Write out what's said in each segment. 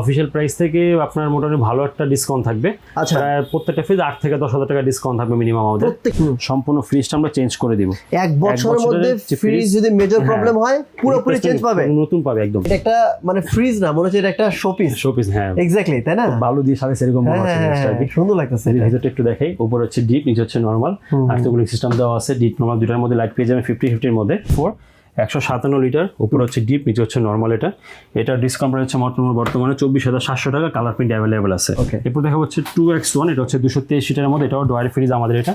Official price থেকে আপনার মোটামুটি ভালো একটা ডিসকাউন্ট থাকবে। আচ্ছা। প্রত্যেকটা ফ্রিজ আট থেকে দশ হাজার টাকা ডিসকাউন্ট থাকবে মিনিমাম আমাদের। সম্পূর্ণ ফ্রিজটা আমরা চেঞ্জ করে দিব। এক বছরের মধ্যে ফ্রিজ যদি মেজর হ্যাঁ। প্রবলেম হয় পুরোপুরি চেঞ্জ পাবে। নতুন পাবে একদম। এটা একটা মানে ফ্রিজ না মনে হচ্ছে এটা একটা শোপিস শোপিস হ্যাঁ। এক্স্যাক্টলি তাই না? বালু দিয়ে সাথে সেরকম মনে হ্যাঁ, হচ্ছে হ্যাঁ। হ্যাঁ, সুন্দর লাগতেছে ভিতরটা একটু দেখাই উপর হচ্ছে ডিপ নিচে হচ্ছে নর্মাল আর তো সিস্টেম দেওয়া আছে ডিপ নর্মাল দুটার মধ্যে লাইট পেয়ে যাবেন ফিফটি ফিফটির মধ্যে। ফোর একশো সাতান্ন লিটার উপর হচ্ছে ডিপ নিচে হচ্ছে নর্মাল এটা। এটা ডিসকাউন্ট হচ্ছে বর্তমানে বর্তমানে চব্বিশ হাজার সাতশো টাকা কালার প্রিন্ট অ্যাভেলেবেল আছে। ওকে এরপর দেখা হচ্ছে টু এক্স ওয়ান এটা হচ্ছে দুশো তেইশ লিটারের মধ্যে এটাও ডয়ার ফ্রিজ আমাদের এটা।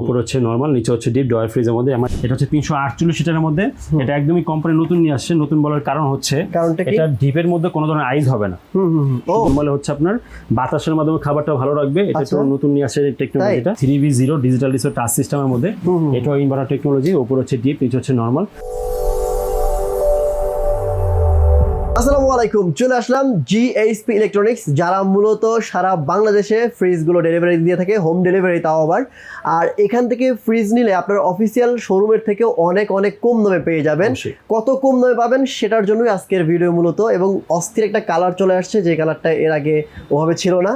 উপর হচ্ছে নর্মাল নিচে হচ্ছে ডিপ ডয়ার ফ্রিজের মধ্যে আমার এটা হচ্ছে তিনশো আটচল্লিশ লিটারের মধ্যে। এটা একদমই কোম্পানি নতুন নিয়ে আসছে। নতুন বলার কারণ হচ্ছে এটা ডিপের মধ্যে কোনো ধরনের আইস হবে না। নর্মাল হচ্ছে আপনার বাতাসের মাধ্যমে খাবারটা ভালো রাখবে। এটা আচ্ছা। তো নতুন নিয়ে আসে টেকনোলজিটা three V zero digital display touch সিস্টেমের মধ্যে। এটাও ইনভার্টার টেকনোলজি উপর হচ্ছে ডিপ নিচে হচ্ছে নর্মাল আসসালামু আলাইকুম চলে আসলাম জিএইচপি ইলেকট্রনিক্স যারা মূলত সারা বাংলাদেশে ফ্রিজগুলো ডেলিভারি দিয়ে থাকে হোম ডেলিভারি তাও আবার। আর এখান থেকে ফ্রিজ নিলে আপনার অফিসিয়াল শোরুমের থেকেও অনেক অনেক কম দামে পেয়ে যাবেন। কত কম দামে পাবেন সেটার জন্যই আজকের ভিডিও মূলত এবং অস্থির একটা কালার চলে আসছে যে কালারটা এর আগে ওভাবে ছিল না।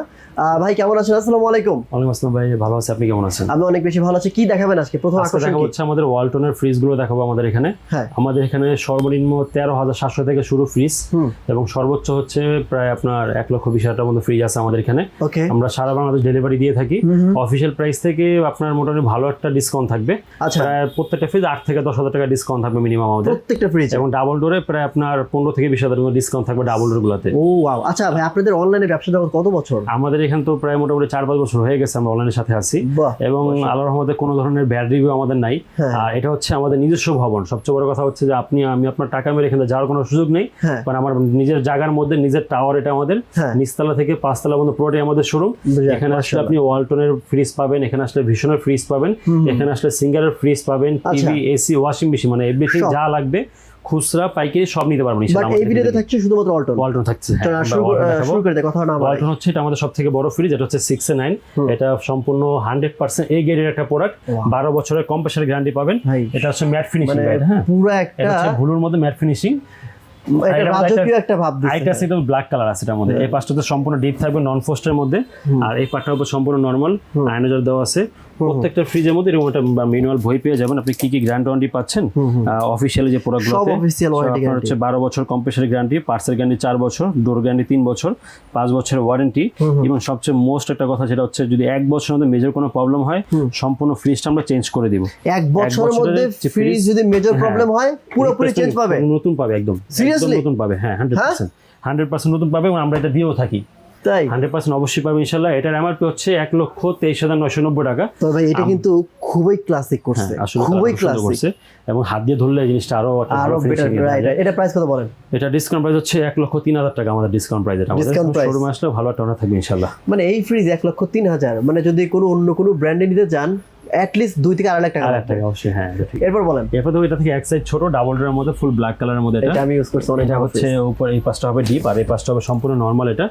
ভাই কেমন আছেন? আসসালামু আলাইকুম। ওয়ালাইকুম আসসালাম ভাই ভালো আছে। আপনি কেমন আছেন? আমি অনেক বেশি ভালো আছি। কি দেখাবেন আজকে? প্রথম আকর্ষণ দেখা কি? হচ্ছে আমাদের ওয়ালটনের ফ্রিজগুলো দেখাবো আমাদের এখানে। হ্যাঁ। আমাদের এখানে সর্বনিম্ন তেরো হাজার সাতশো থেকে শুরু ফ্রিজ এবং সর্বোচ্চ হচ্ছে প্রায় আপনার এক লক্ষ বিশ হাজার টাকার মতো ফ্রিজ আছে আমাদের এখানে। আমরা সারা বাংলাদেশ ডেলিভারি দিয়ে থাকি। অফিসিয়াল প্রাইস থেকে আপনার মোটামুটি ভালো একটা ডিসকাউন্ট থাকবে। আচ্ছা। প্রায় প্রত্যেকটা ফ্রিজ আট থেকে দশ হাজার টাকা ডিসকাউন্ট থাকবে মিনিমাম আমাদের। প্রত্যেকটা ফ্রিজ এবং ডাবল ডোরে প্রায় আপনার পনেরো থেকে বিশ হাজার ডিসকাউন্ট থাকবে ডাবল ডোর গুলোতে। ও আচ্ছা ভাই আপনাদের অনলাইনে ব্যবসা কত বছর? আমাদের এখানে তো প্রায় মোটামুটি চার পাঁচ বছর হয়ে গেছে আমরা অনলাইনের সাথে আছি। এবং আল্লাহর রহমতে কোনো ধরনের ব্যাড রিভিউ আমাদের নাই। হ্যাঁ। আর এটা হচ্ছে আমাদের নিজস্ব ভবন। সবচেয়ে বড় কথা হচ্ছে যে আপনি আমি আপনার টাকা মেরে এখানে যাওয়ার কোনো সুযোগ নেই। হ্যাঁ। কারণ আমার নিজের জায়গার মধ্যে নিজের টাওয়ার এটা আমাদের। হ্যাঁ। নিচতলা থেকে পাঁচতলা পর্যন্ত পুরোটাই আমাদের শোরুম এখানে আসলে আপনি ওয়ালটনের ফ্রিজ পাবেন এখানে আসলে ভীষণের ফ্রিজ পাবেন। এখানে আসলে সিঙ্গারের ফ্রিজ পাবেন। টিভি এসি ওয়াশিং মেশিন মানে এভরিথিং যা লাগবে খুচরা পাইকারি সব নিতে পারবেন বাট এই ভিডিওতে থাকছে শুধুমাত্র অল্টন ওয়ালটন থাকছে হ্যাঁ, শুরু করে দে কথা না ওয়ালটন হচ্ছে এটা আমাদের সব থেকে বড় ফ্রিজ এটা হচ্ছে সিক্স এ নাইন হুম। এটা সম্পূর্ণ হান্ড্রেড পার্সেন্ট এই গ্রেডের একটা প্রোডাক্ট Wow. বারো বছরের কম্প্রেসার গ্যারান্টি পাবেন। এটা হচ্ছে ম্যাট ফিনিশিং মানে হ্যাঁ। পুরো এটা হচ্ছে ভুলুর মধ্যে ম্যাট ফিনিশিং একটা ভাব ব্ল্যাক কালার আছে এটার মধ্যে। এই পাশটাতে সম্পূর্ণ ডিপ থাকবে নন ফোস্টের মধ্যে। আর এই পাটটার উপর সম্পূর্ণ নর্মাল। আয়নোজার দেওয়া আছে। প্রত্যেকটা ফ্রিজের মধ্যে এরকম একটা ম্যানুয়াল বই পেয়ে যাবেন। আপনি কি কি গ্যারান্টি ওয়ারেন্টি পাচ্ছেন। অফিসিয়ালি যে সব প্রোডাক্টগুলোতে অফিসিয়াল ওয়ারেন্টি আপনার হচ্ছে বারো বছর কম্প্রেসার গ্যারান্টি পার্সেল গ্যারান্টি চার বছর ডোর গ্যারান্টি তিন বছর পাঁচ বছরের ওয়ারেন্টি। এবং সবচেয়ে মোস্ট একটা কথা যেটা হচ্ছে যদি এক বছরের মধ্যে মেজর কোনো প্রবলেম হয় সম্পূর্ণ ফ্রিজটা আমরা চেঞ্জ করে দিব। এক বছরের মধ্যে ফ্রিজ যদি মেজর হ্যাঁ। প্রবলেম হয় পুরোপুরি চেঞ্জ পাবে। নতুন পাবে একদম? একদম নতুন পাবে হ্যাঁ হান্ড্রেড পার্সেন্ট হান্ড্রেড পার্সেন্ট নতুন পাবে এবং আমরা এটা দিয়েও থাকি। তাই? হান্ড্রেড পার্সেন্ট অবশ্যই পাবে ইনশাল্লাহ এটার এমআরপি হচ্ছে এক লক্ষ তেইশ হাজার নয়শো নব্বই টাকা। তবে ভাই এটা কিন্তু খুবই ক্লাসিক করছে হ্যাঁ, আসলে খুবই ক্লাসিক করছে এবং হাত দিয়ে ধরলে এই জিনিসটা আরও আরও বেটার রাইট এটা প্রাইস কত বলেন? এটা ডিসকাউন্ট প্রাইস হচ্ছে এক লক্ষ তিন হাজার টাকা আমাদের ডিসকাউন্ট প্রাইস এটা। আমাদের শোরুমে আসলে ভালো একটা থাকবে ইনশাল্লাহ মানে এই ফ্রিজ এক লক্ষ তিন হাজার। মানে যদি কোনো অন্য কোনো ব্র্যান্ডে নিতে চান অ্যাটলিস্ট দুই থেকে আড়াই লাখ টাকা লাগবে। একটা অবশ্যই হ্যাঁ এরপর বলেন। এরপর তো এটা থেকে এক সাইড ছোট ডাবল ডোরের মধ্যে ফুল ব্ল্যাক কালারের মধ্যে এটা। এটা আমি ইউজ করছি অনেক এটা হচ্ছে উপর এই পাশটা হবে ডিপ আর এই পাশটা হবে সম্পূর্ণ নর্মাল এটা।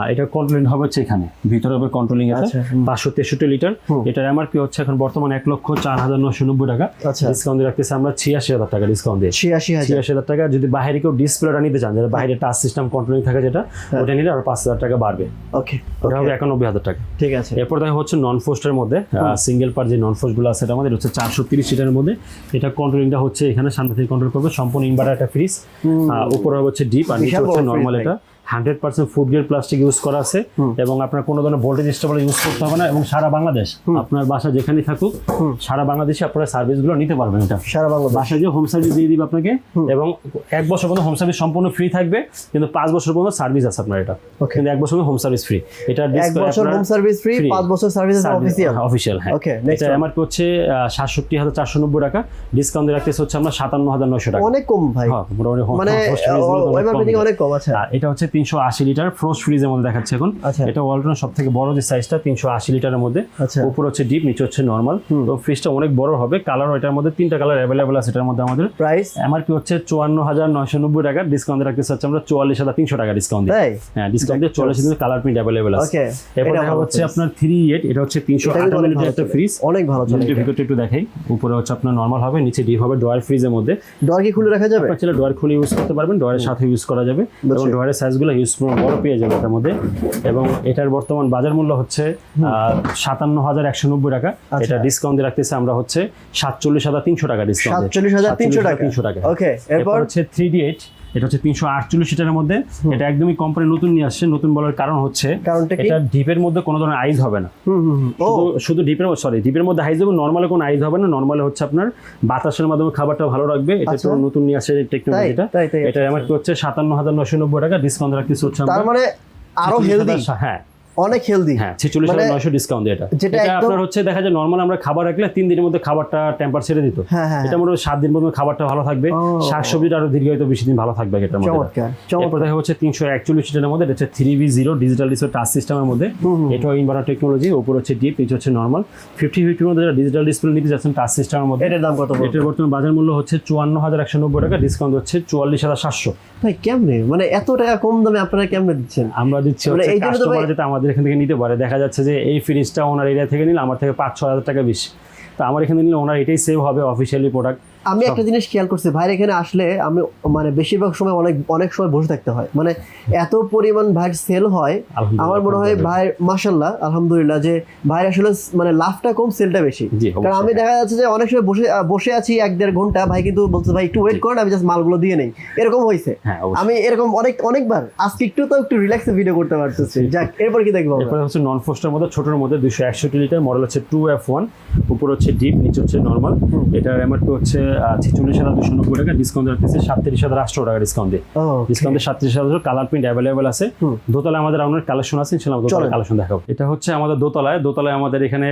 আর এটা কন্ট্রোলিং হবে হচ্ছে এখানে। ভিতরে হবে কন্ট্রোলিং আছে আচ্ছা, পাঁচশো তেষট্টি লিটার এটার এমআরপি হচ্ছে এখন বর্তমানে এক লক্ষ চার হাজার নশো নব্বই টাকা। আচ্ছা। ডিসকাউন্ট দিয়ে রাখতেছি আমরা ছিয়াশি হাজার টাকা ডিসকাউন্ট দিয়ে। ছিয়াশি ছিয়াশি হাজার টাকা যদি বাইরে কেউ ডিসপ্লেটা নিতে চান যেটা বাইরে টাচ সিস্টেম কন্ট্রোলিং থাকে যেটা হ্যাঁ। ওটা নিলে আরও পাঁচ হাজার টাকা বাড়বে। ওকে ওটা হবে একানব্বই হাজার টাকা। ঠিক আছে। এরপর দেখা হচ্ছে নন ফোস্টের মধ্যে সিঙ্গেল পার যে নন ফোস্টগুলো আছে এটা আমাদের হচ্ছে চারশো তিরিশ লিটারের মধ্যে। এটা কন্ট্রোলিংটা হচ্ছে এখানে সামনে থেকে কন্ট্রোল করবে সম্পূর্ণ ইনভার্টার একটা ফ্রিজ। উপরে হচ্ছে ডিপ আর নিচে হচ্ছে নর্মাল এটা। Hundred percent food grade plastic use করা আছে এবং আপনার কোনো ধরনের ভোল্টেজ স্টেবল ইউজ করতে হবে না এবং সারা বাংলাদেশ আপনার বাসা যেখানেই থাকুক সারা বাংলাদেশে আপনারা সার্ভিসগুলো নিতে পারবেন এটা। সারা বাংলাদেশ। বাসায় গিয়ে হোম সার্ভিস দিয়ে দিবে আপনাকে এবং এক বছর পর্যন্ত হোম সার্ভিস সম্পূর্ণ ফ্রি থাকবে কিন্তু পাঁচ বছর পর্যন্ত সার্ভিস আছে আপনার এটা। কিন্তু এক বছর হোম সার্ভিস ফ্রি এটা এক বছর হোম সার্ভিস ফ্রি পাঁচ বছর সার্ভিস অফিসিয়াল অফিসিয়াল হ্যাঁ এটা one. এমআরপি হচ্ছে সাতষট্টি হাজার চারশো নব্বই টাকা। ডিসকাউন্ট দিয়ে রাখতেছে হচ্ছে আমরা সাতান্ন হাজার নয়শো টাকা। অনেক কম ভাই। হ্যাঁ, home- মানে। অনেক কম আছে। এটা হচ্ছে তিনশো আশি লিটার ফ্রোস্ট ফ্রিজের মধ্যে দেখাচ্ছে এখন। আচ্ছা। এটা ওয়ালটনের সব থেকে বড় যে সাইজটা তিনশো আশি লিটারের মধ্যে। আচ্ছা। উপর হচ্ছে ডিপ নিচে হচ্ছে নর্মাল তো ফ্রিজটা অনেক বড় হবে। কালার এটার মধ্যে তিনটা কালার অ্যাভেলেবল আছে এটার মধ্যে আমাদের। প্রাইস এমআরপি হচ্ছে চুয়ান্ন হাজার নয়শো নব্বই টাকা। ডিসকাউন্ট রাখতে চাচ্ছি আমরা চুয়াল্লিশ হাজার তিনশো টাকা ডিসকাউন্ট দিই। হ্যাঁ ডিসকাউন্ট দিয়ে চুয়াল্লিশ কিন্তু কালার প্রিন্ট অ্যাভেলেবল আছে। এরপর দেখা হচ্ছে আপনার থ্রি এইট এটা হচ্ছে তিনশো আটান্ন লিটার একটা ফ্রিজ অনেক ভালো চলে ভিতরটা একটু দেখাই। উপরে হচ্ছে আপনার নর্মাল হবে নিচে ডিপ হবে ডয়ার ফ্রিজের মধ্যে। ডর কি খুলে রাখা যাবে? আপনার ছেলে ডয়ার খুলে ইউজ করতে পারবেন ডয়ারের সাথে ইউজ করা যাবে। এবং। ডয়ারের সাইজগুলো ফ্রিজগুলো হিউজ বড় পেয়ে যাবে এটার মধ্যে। এবং এটার বর্তমান বাজার মূল্য হচ্ছে সাতান্ন হাজার একশো নব্বই টাকা। আচ্ছা। এটা ডিসকাউন্ট দিয়ে রাখতেছে আমরা হচ্ছে সাতচল্লিশ হাজার তিনশো টাকা ডিসকাউন্ট সাতচল্লিশ হাজার তিনশো টাকা। তিনশো টাকা। ওকে এরপর? হচ্ছে থ্রি ডি এইট এটা হচ্ছে তিনশো আটচল্লিশ সিটারের মধ্যে। এটা একদমই কোম্পানি নতুন নিয়ে আসছে নতুন বলার কারণ হচ্ছে এটা ডিপের মধ্যে কোনো ধরনের আইজ হবে না। শুধু ডিপের সরি ডিপের মধ্যে আইজ হবে নর্মালে কোনো আইজ হবে না নর্মালে হচ্ছে আপনার বাতাসের মাধ্যমে খাবারটা ভালো রাখবে। এটা তো আচ্ছা। নতুন নিয়ে আসছে টেকনোলজিটা তাই, তাই। এটা আমার কি হচ্ছে সাতান্ন হাজার নশো নব্বই টাকা ডিসকাউন্ট রাখতেছে হচ্ছে তার মানে আরও হেলদি হ্যাঁ। অনেক হেলদি হ্যাঁ ছেচল্লিশ মানে হাজার নশো ডিসকাউন্ট এটা যেটা আপনার হচ্ছে দেখা যায় নর্মাল আমরা খাবার রাখলে তিন দিনের মধ্যে খাবারটা টেম্পার ছেড়ে দিত। হ্যাঁ হ্যাঁ এটা মোটামুটি সাত দিন পর্যন্ত খাবারটা ভালো থাকবে। শাকসবজিটা আরও দীর্ঘায়িত বেশি দিন ভালো থাকবে এটার মধ্যে। এরপর দেখা হচ্ছে তিনশো একচল্লিশ লিটারের মধ্যে এটা হচ্ছে three B zero digital display touch সিস্টেমের মধ্যে। ইনভার্টার টেকনোলজি উপর হচ্ছে ডিপ নিচে হচ্ছে নর্মাল ফিফটি ফিফটির মধ্যে যারা ডিজিটাল ডিসপ্লে নিতে যাচ্ছেন টাচ সিস্টেমের মধ্যে। এটার দাম কত এটার বর্তমান বাজার মূল্য হচ্ছে চুয়ান্ন হাজার একশো নব্বই টাকা ডিসকাউন্ট হচ্ছে চুয়াল্লিশ হাজার সাতশো। ভাই কেমনে? মানে এত টাকা কম দামে আপনারা কেমনে দিচ্ছেন? আমরা দিচ্ছি মানে হচ্ছে কাস্টমার যাতে আমাদের এখান থেকে নিতে পারে। দেখা যাচ্ছে যে এই ফ্রিজটা ওনার এরিয়া থেকে নিলে আমার থেকে পাঁচ ছ হাজার টাকা বেশি। তো আমার এখানে নিলে ওনার এটাই সেভ হবে অফিসিয়ালি প্রোডাক্ট আমি একটা জিনিস খেয়াল করছি ভাইয়ের এখানে আসলে আমি মানে বেশিরভাগ সময় অনেক অনেক সময় বসে থাকতে হয়। মানে এত পরিমাণ ভাইয়ের সেল হয় আমার মনে হয় ভাইয়ের মাসাল্লাহ আলহামদুলিল্লাহ যে ভাইয়ের আসলে মানে লাভটা কম সেলটা বেশি। কারণ আমি দেখা যাচ্ছে যে অনেক সময় বসে বসে আছি এক দেড় ঘণ্টা ভাই কিন্তু বলছে ভাই একটু ওয়েট করেন আমি জাস্ট মালগুলো দিয়ে নেই। এরকম হয়েছে। হ্যাঁ আমি এরকম অনেক অনেকবার আজকে একটু তো একটু রিল্যাক্সে ভিডিও করতে পারতেছি। যাক এরপর কি দেখব? এরপরে হচ্ছে নন ফোস্টের মধ্যে ছোটোর মধ্যে দুশো একষট্টি লিটার মডেল হচ্ছে টু এফ ওয়ান উপর হচ্ছে ডিপ নিচে হচ্ছে নর্মাল এটার এমআরপি হচ্ছে ছেচল্লিশ হাজার দুশো নব্বই টাকা ডিসকাউন্ট রাখতেছে সাতত্রিশ হাজার আটশো টাকা ডিসকাউন্ট দিয়ে। ডিসকাউন্টে সাতত্রিশ হাজার কালার প্রিন্ট অ্যাভেলেবেল আছে। দোতলায় আমাদের অনেক কালেকশন আছে ইনশাল্লাহ দোতলা কালেকশন দেখাবো। এটা হচ্ছে আমাদের দোতলায়। দোতলায় আমাদের এখানে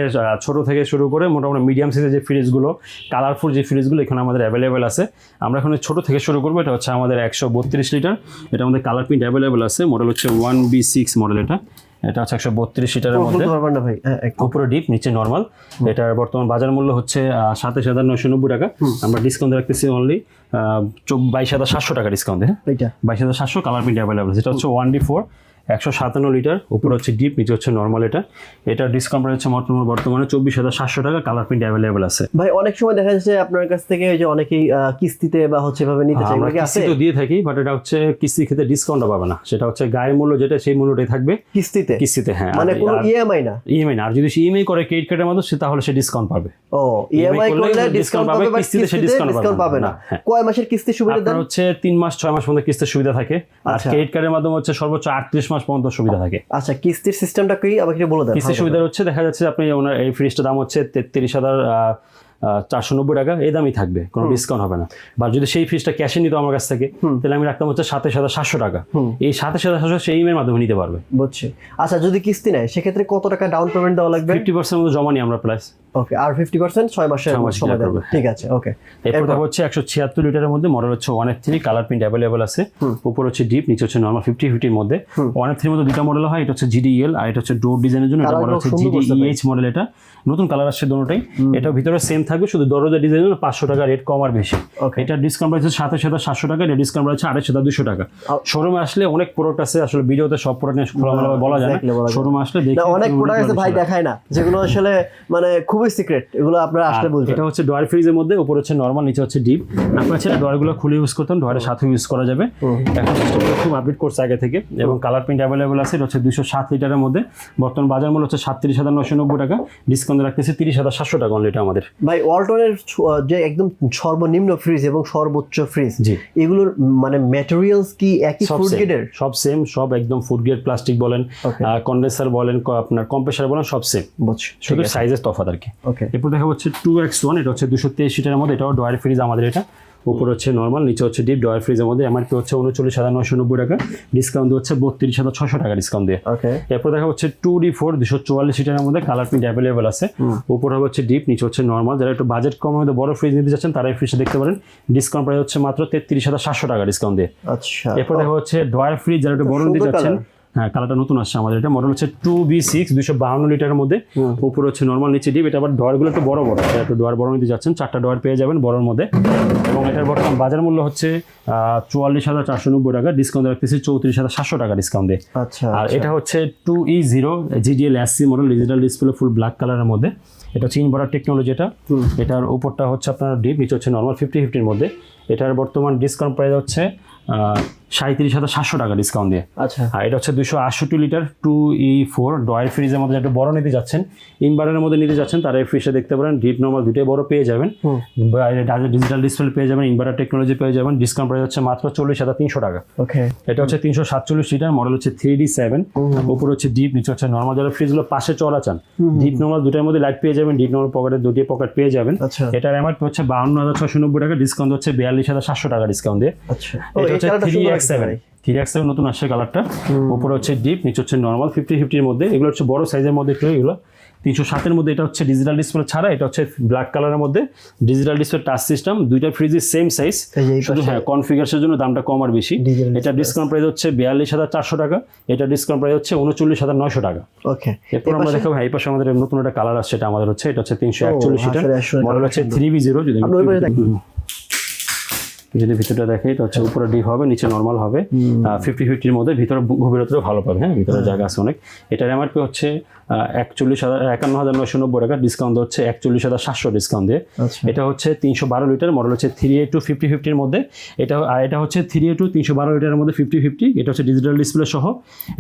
ছোট থেকে শুরু করে মোটামুটি মিডিয়াম সাইজের যে ফ্রিজগুলো কালারফুল যে ফ্রিজগুলো এখানে আমাদের অ্যাভেলেবেল আছে। আমরা এখানে ছোট থেকে শুরু করব। এটা হচ্ছে আমাদের একশো বত্রিশ লিটার। এটা আমাদের কালার প্রিন্ট অ্যাভেলেবেল আছে। মডেল হচ্ছে ওয়ান বি সিক্স মডেল এটা। এটা হচ্ছে একশো বত্রিশ সিটারের মধ্যে। ভাই? হ্যাঁ। উপরে ডিপ নিচে নর্মাল এটার বর্তমান বাজার মূল্য হচ্ছে সাতাশ হাজার নয়শো নব্বই টাকা। আমরা ডিসকাউন্ট রাখতেছি অনলি বাইশ হাজার সাতশো টাকা ডিসকাউন্ট হ্যাঁ? বাইশ হাজার সাতশো কালার প্রিন্ট অ্যাভেলেবল যেটা হচ্ছে ওয়ান ডি ফোর একশো সাতান্ন লিটার উপরে হচ্ছে ডিপ নিচে হচ্ছে নর্মাল এটা। এটা ডিসকাউন্ট হচ্ছে বর্তমানে বর্তমানে চব্বিশ হাজার সাতশো টাকা কালার প্রিন্ট অ্যাভেলেবল আছে। ভাই অনেক সময় দেখা যাচ্ছে আপনার কাছ থেকে ওই যে অনেকেই কিস্তিতে বা হচ্ছে এভাবে নিতে চাই আমরা কিস্তি তো দিয়ে থাকি বাট এটা হচ্ছে কিস্তি খেতে ডিসকাউন্ট পাবে না। সেটা হচ্ছে গায়ের মূল্য যেটা সেই মূল্যটাই থাকবে। কিস্তিতে? কিস্তিতে হ্যাঁ। মানে কোনো ইএমআই না? ইএমআই না। আর যদি সে ইএমআই করে ক্রেডিট কার্ডের মধ্যে সে তাহলে সে ডিসকাউন্ট পাবে। ও ইএমআই করলে ডিসকাউন্ট পাবে, কিস্তিতে সে ডিসকাউন্ট পাবে না, হ্যাঁ। কয় মাসের কিস্তি সুবিধা আপনার দেন? হচ্ছে তিন মাস ছয় মাস পর্যন্ত কিস্তির সুবিধা থাকে। আর আচ্ছা। ক্রেডিট কার্ডের মাধ্যমে হচ্ছে সর্বোচ্চ আটত্রিশ মাস পর্যন্ত সুবিধা থাকে। আচ্ছা কিস্তির সিস্টেমটা কি? আমাকে কিছু বলে দেন। কিস্তির সুবিধা হচ্ছে দেখা যাচ্ছে আপনি ওনার এই ফ্রিজটার দাম হচ্ছে তেত্রিশ হাজার চারশো নব্বই টাকা এই দামই থাকবে কোনো ডিসকাউন্ট হবে না। বা যদি সেই ফ্রিজটা ক্যাশে নিত আমার কাছ থেকে তাহলে আমি রাখতাম হচ্ছে সাতাশ হাজার সাতশো টাকা। এই সাতাশ হাজার সাতশো সেই ইমের মাধ্যমে নিতে পারবে। বুঝছি। আচ্ছা যদি কিস্তি নেয় সেক্ষেত্রে কত টাকা ডাউন পেমেন্ট দেওয়া লাগবে? ফিফটি পার্সেন্ট মতো জমা নিই আমরা প্লাস ওকে আর ফিফটি পার্সেন্ট ছয় মাসের সময় দেবে ঠিক আছে ওকে। এরপর হচ্ছে একশো ছিয়াত্তর লিটারের মধ্যে মডেল হচ্ছে one three colour print available আছে। উপর হচ্ছে ডিপ নিচে হচ্ছে নর্মাল ফিফটি ফিফটির মধ্যে। ওয়ান থ্রির মধ্যে দুটা মডেল হয় এটা হচ্ছে জিডিএল আর এটা হচ্ছে ডোর ডিজাইনের জন্য এটা মডেল হচ্ছে ভাই। জিডিইএইচ মডেল এটা। নতুন কালার আসছে দুটোটাই এটা ভিতরে সেম থাকবে শুধু দরজা ডিজাইনের জন্য পাঁচশো টাকা রেট কম আর বেশি. এটা ডিসকাউন্ট প্রাইস সাতাশ হাজার সাতশো টাকা এটা ডিসকাউন্ট প্রাইস আড়াইশ হাজার দুশো টাকা। শোরুমে আসলে অনেক প্রোডাক্ট আছে আসলে ভিডিওতে সব প্রোডাক্ট নিয়ে খোলামেলা বলা যায়। শোরুমে আসলে দেখে অনেক প্রোডাক্ট আছে ভাই দেখায় না যেগুলো আসলে মানে খুবই সিক্রেট এগুলো আপনারা আসলে বুঝবেন। এটা হচ্ছে ডয়ার ফ্রিজের মধ্যে উপর হচ্ছে নর্মাল নিচে হচ্ছে ডিপ আপনার ছেলে ডয়ারগুলো খুলে ইউজ করতেন ডয়ারের সাথে ইউজ করা যাবে। এখন সিস্টেমটা খুব আপডেট করছে আগে থেকে। এবং কালার প্রিন্ট অ্যাভেলেবল আছে এটা হচ্ছে দুশো সাত লিটারের মধ্যে। বর্তমান বাজার মূল্য হচ্ছে সাতত্রিশ হাজার নশো নব্বই টাকা। ডিসকাউন্ট রাখতেছে তিরিশ হাজার সাতশো টাকা অনলি এটা আমাদের। ভাই ওয়ালটনের যে একদম সর্বনিম্ন ফ্রিজ এবং সর্বোচ্চ ফ্রিজ জি। এগুলোর মানে ম্যাটেরিয়ালস কি একই সব ফুড গ্রেডের সব সেম সব একদম ফুড গ্রেড প্লাস্টিক বলেন. কন্ডেন্সার বলেন আপনার কম্প্রেসার বলেন সব সেম বুঝছি শুধু সাইজের তফাত আর কি। ওকে এরপর দেখা হচ্ছে টু এক্স ওয়ান এটা হচ্ছে দুশো তেইশ সিটারের মধ্যে এটাও ডয়ার ফ্রিজ আমাদের এটা। উপর হচ্ছে নর্মাল নিচে হচ্ছে ডিপ ডয়ার ফ্রিজের মধ্যে এমআরপি হচ্ছে উনচল্লিশ হাজার নশো নব্বই টাকা ডিসকাউন্ট হচ্ছে বত্রিশ হাজার ছশো টাকা ডিসকাউন্ট দিয়ে। ওকে এরপর দেখা হচ্ছে টু ডি ফোর দুশো চুয়াল্লিশ সিটারের মধ্যে কালার প্রিন্ট অ্যাভেলেবেল আছে। উপর হবে হচ্ছে ডিপ নিচে হচ্ছে নর্মাল যারা একটু বাজেট কম মধ্যে বড় ফ্রিজ নিতে যাচ্ছেন তারা এই ফ্রিজটা দেখতে পারেন। ডিসকাউন্ট প্রাইস হচ্ছে মাত্র তেত্রিশ হাজার সাতশো টাকা ডিসকাউন্ট দিয়ে। আচ্ছা। এরপর দেখা হচ্ছে ডয়ার ফ্রিজ যারা একটু বড় নিতে সুন্দর যাচ্ছেন। হ্যাঁ কালারটা নতুন আসছে আমাদের। এটা মডেল হচ্ছে টু বি সিক্স দুশো বাহান্ন লিটারের মধ্যে। উপরে হচ্ছে নর্মাল নিচে ডিপ এটা আবার ডয়ারগুলো একটু বড় বড়। এটা একটু ডয়ার বড় নিতে যাচ্ছেন চারটা ডয়ার পেয়ে যাবেন বড়র মধ্যে। এবং এটার বর্তমান বাজার মূল্য হচ্ছে চুয়াল্লিশ হাজার চারশো নব্বই টাকা। ডিসকাউন্ট রাখতেছি চৌত্রিশ হাজার সাতশো টাকা ডিসকাউন্ট দিয়ে। আচ্ছা আর এটা হচ্ছে two E zero GDL SC model digital display full black কালারের মধ্যে। এটা হচ্ছে ইনভার্টার টেকনোলজি এটা। এটার উপরটা হচ্ছে আপনার ডিপ নিচে হচ্ছে নর্মাল ফিফটি ফিফটির মধ্যে। এটার বর্তমান ডিসকাউন্ট প্রাইস হচ্ছে সাঁত্রিশ হাজার সাতশো টাকা ডিসকাউন্ট দিয়ে। আচ্ছা। আর এটা হচ্ছে দুশো আটষট্টি লিটার টু ই ফোর ডয়ের ফ্রিজের মধ্যে একটা বড় নিতে যাচ্ছেন। ইনভার্টারের মধ্যে নিতে যাচ্ছেন তারা এই ফ্রিজটা দেখতে পারেন ডিপ নর্মাল দুটোই বড় পেয়ে যাবেন। ডিজিটাল ডিসপ্লে পেয়ে যাবেন ইনভার্টার টেকনোলজি পেয়ে যাবেন ডিসকাউন্ট প্রাইস হচ্ছে মাত্র চল্লিশ হাজার তিনশো টাকা। ওকে এটা হচ্ছে তিনশো সাতচল্লিশ লিটার মডেল হচ্ছে থ্রি ডি সেভেন উপর হচ্ছে ডিপ নিচে হচ্ছে নর্মাল যারা ফ্রিজগুলো পাশে চলা চান ডিপ নর্মাল দুটার মধ্যে লাইট পেয়ে যাবেন ডিপ নর্মাল পকেটে দুটি পকেট পেয়ে যাবেন। আচ্ছা। এটার এমআরপি হচ্ছে বাউন্ন হাজার ছশো নব্বই টাকা ডিসকাউন্ট হচ্ছে বিয়াল্লিশ হাজার সাতশো টাকা ডিসকাউন্ট দিয়ে। আচ্ছা। এটা হচ্ছে three X seven three X seven নতুন আসছে কালারটা। উপরে হচ্ছে ডিপ নিচে হচ্ছে নর্মাল ফিফটি ফিফটির মধ্যে। এগুলো হচ্ছে বড় সাইজের মধ্যে একটু এগুলো। তিনশো সাতের মধ্যে এটা হচ্ছে ডিজিটাল ডিসপ্লে ছাড়া এটা হচ্ছে ব্ল্যাক কালারের মধ্যে। ডিজিটাল ডিসপ্লে টাচ সিস্টেম দুইটা ফ্রিজের সেম সাইজ শুধু হ্যাঁ কনফিগারেশনের জন্য দামটা কম আর বেশি। এটা ডিসকাউন্ট প্রাইস হচ্ছে বিয়াল্লিশ হাজার চারশো টাকা। এটা ডিসকাউন্ট প্রাইস হচ্ছে উনচল্লিশ হাজার নয়শো টাকা। ওকে এরপর আমরা দেখাবো হ্যাঁ এই পাশে আমাদের নতুন একটা কালার আসছে এটা আমাদের হচ্ছে এটা হচ্ছে তিনশো একচল্লিশ মডেল হচ্ছে থ্রি বি জিরো যদি আপনি ওই পাশে দেখেন। হুম। যদি ভিতরটা দেখে এটা হচ্ছে উপরে ডিপ হবে নিচে নর্মাল হবে। ফিফটি ফিফটির মধ্যে ভিতরে গভীরতাও ভালো পাবে হ্যাঁ? ভিতরে জায়গা আছে অনেক। এটার এমআরপি হচ্ছে একচল্লিশ হাজার একান্ন হাজার নয়শো নব্বই টাকা ডিসকাউন্ট হচ্ছে একচল্লিশ হাজার সাতশো ডিসকাউন্ট দিয়ে। আচ্ছা। এটা হচ্ছে তিনশো বারো লিটার মডেল হচ্ছে থ্রি এ টু ফিফটি ফিফটির মধ্যে। এটা আর এটা হচ্ছে থ্রি এ টু তিনশো বারো লিটারের মধ্যে ফিফটি ফিফটি এটা হচ্ছে ডিজিটাল ডিসপ্লে সহ।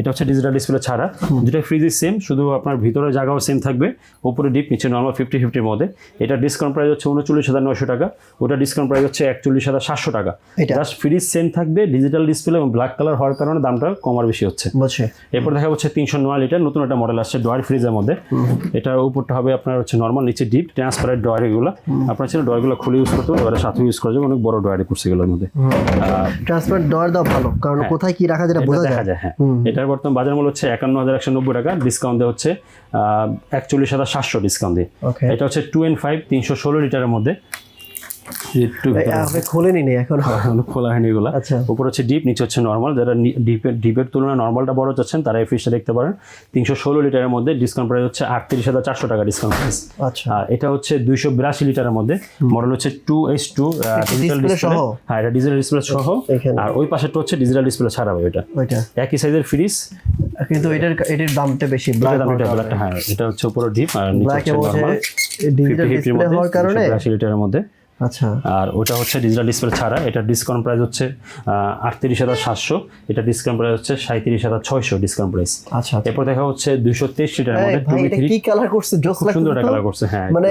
এটা হচ্ছে ডিজিটাল ডিসপ্লে ছাড়া। দুটো ফ্রিজের সেম শুধু আপনার ভিতরে জায়গাও সেম থাকবে। উপরে ডিপ নিচে নর্মাল ফিফটি ফিফটির মধ্যে। এটা ডিসকাউন্ট প্রাইস হচ্ছে উনচল্লিশ হাজার নয়শো টাকা। ওটা ডিসকাউন্ট প্রাইস হচ্ছে একচল্লিশ হাজার সাতশো টাকা। এটা? জাস্ট ফ্রিজ সেম থাকবে ডিজিটাল ডিসপ্লে এবং ব্ল্যাক কালার হওয়ার কারণে দামটা কমার বেশি হচ্ছে। এরপর দেখা হচ্ছে তিনশো নয় লিটার নতুন একটা মডেল আসছে ডয়ার ফ্রিজের মধ্যে। এটার উপরটা হবে আপনার হচ্ছে নর্মাল নিচে ডিপ ট্রান্সপারেন্ট ডয়ার এগুলো। আপনার ছিল ডয়ারগুলো খুলে ইউজ করতে এবারে সাথে ইউজ করা যাবে অনেক বড় ডয়ারে করছে এগুলোর মধ্যে। ট্রান্সপারেন্ট ডর দাও ভালো কারণ কোথায় কি রাখা যেটা বোঝা যায়। হ্যাঁ। এটার বর্তমান বাজার মূল্য হচ্ছে একান্ন হাজার একশো নব্বই টাকা ডিসকাউন্ট দেওয়া হচ্ছে একচল্লিশ হাজার সাতশো ডিসকাউন্ট দিয়ে। এটা হচ্ছে টু এন্ড ফাইভ তিনশো ষোলো লিটারের মধ্যে। আপনি খোলেনি নেই এখন? এখনও খোলা হয়নি এগুলো। আচ্ছা। উপর হচ্ছে ডিপ নিচে হচ্ছে নর্মাল যারা ডিপের ডিপের তুলনায় নর্মালটা বড় চাচ্ছেন তারা এই ফিশটা দেখতে পারেন। তিনশো ষোলো লিটারের মধ্যে ডিসকাউন্ট প্রাইস হচ্ছে আটত্রিশ হাজার চারশো টাকা ডিসকাউন্ট প্রাইস আচ্ছা। আর এটা হচ্ছে দুইশো বিরাশি লিটারের মধ্যে। মডেল হচ্ছে two S two digital display সহ? হ্যাঁ এটা ডিজিটাল ডিসপ্লে সহ। আর ওই পাশেরটা হচ্ছে ডিজিটাল ডিসপ্লে ছাড়া হবে এটা একই সাইজের ফ্রিজ কিন্তু এটার এটার দামটা বেশি ব্ল্যাক ব্ল্যাকটা হ্যাঁ এটা হচ্ছে উপরে ডিপ আর নিচে হচ্ছে নর্মাল ডিজিটাল ডিসপ্লে হওয়ার কারণে বিরাশি লিটারের মধ্যে। আচ্ছা। আর ওটা হচ্ছে ডিজিটাল ডিসপ্লে ছাড়া এটা ডিসকাউন্ট প্রাইস হচ্ছে আটত্রিশ হাজার সাতশো এটা ডিসকাউন্ট প্রাইস হচ্ছে সাঁত্রিশ হাজার ছয়শো ডিসকাউন্ট প্রাইস আচ্ছা আচ্ছা। এরপর দেখা হচ্ছে দুইশো তেইশ লিটারের এই মধ্যে কি কালার করছে? সুন্দর একটা কালার করছে হ্যাঁ মানে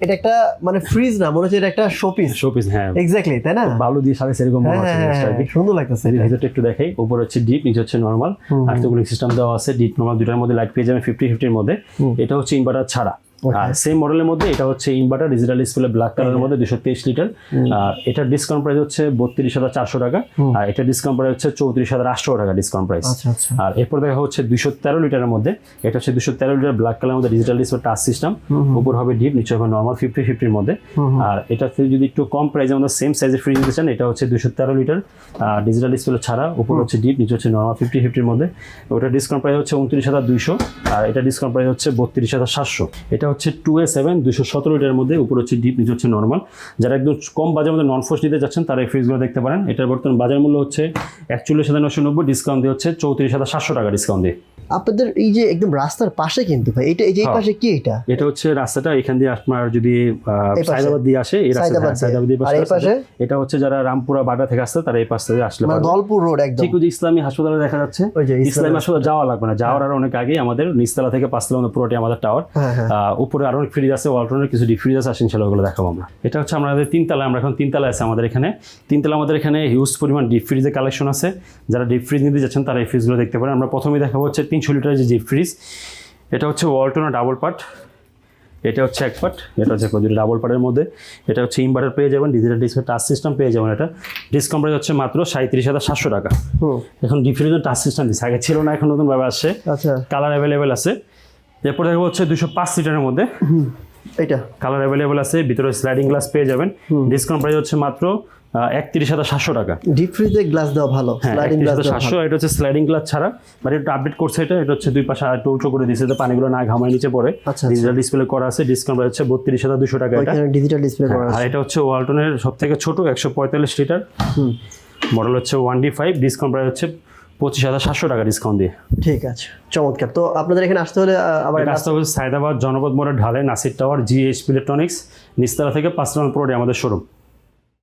এটা একটা মানে ফ্রিজ না মনে হচ্ছে এটা একটা শোপিস শোপিস হ্যাঁ। এক্স্যাক্টলি তাই না? বালু দিয়ে সাথে সেরকম মনে হচ্ছে হ্যাঁ। হ্যাঁ, সুন্দর লাগতেছে ভিতরটা একটু দেখাই উপর হচ্ছে ডিপ নিচে হচ্ছে নর্মাল আর তো সিস্টেম দেওয়া আছে ডিপ নর্মাল দুটার মধ্যে লাইট পেয়ে যাবেন ফিফটি ফিফটির মধ্যে। এটা হচ্ছে ইনভার্টার ছাড়া। সেম মডেলের মধ্যে এটা হচ্ছে ইনভার্টার ডিজিটাল ডিসপ্লে ব্ল্যাক কালারের মধ্যে দুশো তেইশ লিটার আর এটার ডিসকাউন্ট প্রাইস হচ্ছে বত্রিশ হাজার চারশো টাকা। আর এটা ডিসকাউন্ট প্রাইস হচ্ছে চৌত্রিশ হাজার আটশো টাকা ডিসকাউন্ট প্রাইস আচ্ছা আচ্ছা। আর এরপর দেখা হচ্ছে দুশো তেরো লিটারের মধ্যে। এটা হচ্ছে দুশো তেরো লিটার ব্ল্যাক কালারের মধ্যে ডিজিটাল ডিসপ্লে টাচ সিস্টেম উপর হবে ডিপ নিচে হবে নর্মাল ফিফটি ফিফটির মধ্যে। আর এটা যদি একটু কম প্রাইসের মধ্যে সেম সাইজের ফ্রিজ নিতে চান এটা হচ্ছে দুশো তেরো লিটার ডিজিটাল ডিসপ্লে ছাড়া উপর হচ্ছে ডিপ নিচে হচ্ছে নর্মাল ফিফটি ফিফটির মধ্যে। ওটা ডিসকাউন্ট প্রাইস হচ্ছে উনত্রিশ হাজার দুইশো। আর এটা ডিসকাউন্ট প্রাইস হচ্ছে বত্রিশ হাজার সাতশো। এটা হচ্ছে টু এ সেভেন দুশো সতেরো লিটারের মধ্যে উপর হচ্ছে ডিপ নিচে হচ্ছে নর্মাল যারা একদম কম বাজারের মধ্যে নন ফোর্স নিতে যাচ্ছেন তারা এই ফ্রিজগুলো দেখতে পারেন। এটার বর্তমান বাজার মূল্য হচ্ছে একচল্লিশ হাজার নশো নব্বই ডিসকাউন্ট দিয়ে হচ্ছে চৌত্রিশ হাজার সাতশো টাকা ডিসকাউন্ট দিয়ে। আপনাদের এই যে একদম রাস্তার পাশে কিন্তু ভাই এটা এই যে হ্যাঁ। পাশে কি এটা? এটা হচ্ছে রাস্তাটা এখান দিয়ে আপনার যদি? সায়দাবাদ দিয়ে আসে এই রাস্তা সায়দাবাদ হ্যাঁ, দিয়ে। পাশে? এটা হচ্ছে যারা রামপুরা বাড্ডা থেকে আসছে তারা এই পাশ থেকে আসলে মানে। দলপুর রোড একদম। ঠিক যে ইসলামী হাসপাতালে দেখা যাচ্ছে। ওই যে ইসলামী হাসপাতাল যাওয়া লাগবে না। যাওয়ার আরও অনেক আগে আমাদের নিচতলা থেকে পাঁচতলা পুরোটি আমাদের টাওয়ার হ্যাঁ হ্যাঁ। উপরে আরও অনেক ফ্রিজ আছে অল্টারনেট কিছু ডিপ ফ্রিজ আছে আসেন সেগুলো ওগুলো দেখাবো আমরা। এটা হচ্ছে আমাদের তিনতলা আমরা এখন তিনতলা আছে আমাদের এখানে। তিনতলা আমাদের এখানে হিউজ পরিমাণ ডিপ ফ্রিজের কালেকশন আছে। যারা ডিপ ফ্রিজ নিতে যাচ্ছেন তারা এই ফ্রিজগুলো দেখতে পারেন। আমরা প্রথমেই দেখাবো হচ্ছে তিনশো লিটারের যে ডিপ ফ্রিজ এটা হচ্ছে ওয়ালটনের ডাবল পার্ট এটা হচ্ছে এক পার্ট এটা হচ্ছে দুটো ডাবল পার্টের মধ্যে। এটা হচ্ছে ইনভার্টার পেয়ে যাবেন ডিজিটাল ডিসপ্লে টাচ সিস্টেম পেয়ে যাবেন এটা। ডিসকাউন্ট প্রাইস হচ্ছে মাত্র সাঁত্রিশ হাজার সাতশো টাকা। হুম। এখন ডিপ ফ্রিজের টাচ সিস্টেম দিচ্ছে। আগে ছিল না এখন নতুন নতুনভাবে আসছে। আচ্ছা। কালার অ্যাভেলেবেল আছে। এরপর দেখব হচ্ছে দুশো পাঁচ লিটারের মধ্যে। এটা। কালার অ্যাভেলেবেল আছে ভিতরে স্লাইডিং গ্লাস পেয়ে যাবেন। ডিসকাউন্ট প্রাইস হচ্ছে মাত্র একত্রিশ হাজার সাতশো টাকা। ডিপ ফ্রিজে গ্লাস দেওয়া ভালো হ্যাঁ স্লাইডিং একত্রিশ গ্লাস সাতশো এটা হচ্ছে স্লাইডিং গ্লাস ছাড়া। মানে একটু আপডেট করছে এটা এটা হচ্ছে দুই পাশে একটু উঁচু করে দিয়েছে যাতে পানিগুলো না ঘামায় নিচে পড়ে। আচ্ছা, ডিজিটাল ডিসপ্লে করা আছে ডিসকাউন্ট প্রাইস হচ্ছে বত্রিশ হাজার দুশো টাকা এটা। ডিজিটাল ডিসপ্লে করা আর এটা হচ্ছে ওয়ালটনের সব থেকে ছোট একশো পঁয়তাল্লিশ লিটার মডেল হচ্ছে one D five discount price হচ্ছে পঁচিশ হাজার সাতশো টাকা ডিসকাউন্ট দিয়ে। ঠিক আছে চমৎকার। তো আপনাদের এখানে আসতে হলে আবার রাস্তা হচ্ছে সায়দাবাদ জনপদ মোড়ের ঢালে Nasir tower GH electronics Nistara থেকে পাঁচ নম্বর প্রোডে আমাদের শোরুম